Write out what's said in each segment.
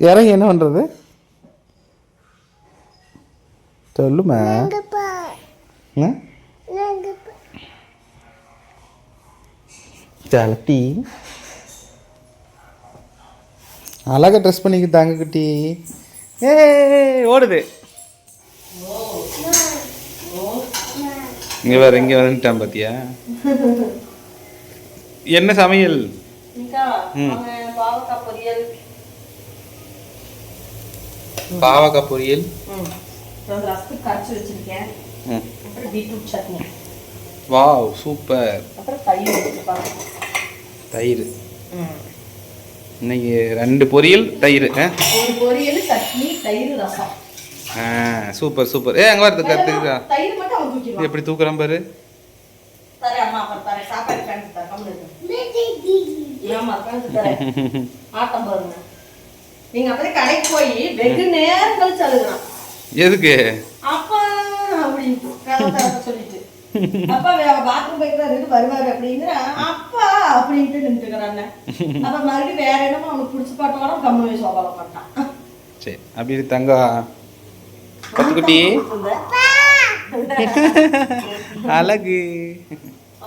இறங்கி என்ன பண்ணுறது சொல்லுமா. எங்கப்பா ஆ? எங்கப்பா சலட்டி அழகா ட்ரெஸ் பண்ணிக்கிட்டாங்க குட்டி. ஏ ஓடுது. இங்க வேற இங்க வந்துட்டான் பாத்தியா? என்ன சமையல்? பாவக்காய் பொரியல். பாவக்காய் பொரியல். ரசத்துக்கு கரைச்சி வச்சிருக்கேன். ம். அப்புறம் பீட்ரூட் சட்னி. Wow super. அப்புறம் தயிர் இன்னைக்கு ரெண்டு பொரியல் தயிர்? ஒரு பொரியல் சட்னி தயிர் ரசம். Super super. ஏ அங்கே வருது கற்றுக்கா தயிர் மட்டும் அவன் தூக்கிடுவான். எப்படி தூக்குறான் பாரு. தரேன். சாப்பாடு பேண்ட் தரேன். கம்மி இருக்கு ஆமா பேண்ட் தரேன். ஆட்டம் பாருங்க. நீங்க அப்படியே கடைக்கு போய் வெகு நேரம் கழிச்சு அழுகுறான். எதுக்கு? அப்பா அப்படின்ட்டு கதை திறக்க சொல்லிட்டு. அப்பா பாத்ரூம் போய்க்கிறாரு வருவாரு அப்படிங்கிற அப்பா அப்படின்ட்டு நின்றுக்கிறான் அப்ப மறுபடியும் வேற என்னமோ அவனுக்கு பிடிச்ச பாட்டு வரும் கம்மி சோபால மாட்டான் சரி அப்படி தங்கா. பத்துக்குட்டி அழகு.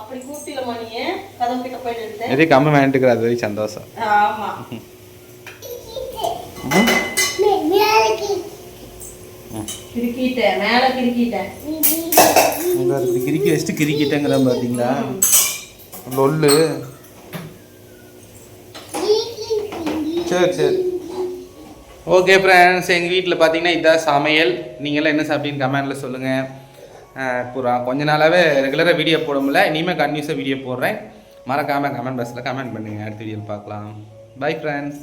அப்படி கூட்டில மணியே கதவு கிட்ட போயிட்டு வேண்டுக்கிற அது சந்தோஷம். ஆமா. வேலைக்கு கிறுக்கிட்டேன் மேல வச்சுட்டு கிறுக்கிட்டேங்கிற பார்த்தீங்களா லொல்லு. சரி சரி. ஓகே ஃப்ரெண்ட்ஸ் எங்கள் வீட்டில் பார்த்தீங்கன்னா இதான் சமையல். நீங்களாம் என்ன சாப்பிட்டீங்கன்னு கமெண்டில் சொல்லுங்கள் கொஞ்ச நாளாகவே ரெகுலராக வீடியோ போட முடியல இனிமேல் கன்யூஸாக வீடியோ போடுறேன். மறக்காமல் கமெண்ட் பாக்ஸில் கமெண்ட் பண்ணுங்கள் அடுத்த வீடியோ பார்க்கலாம். Bye friends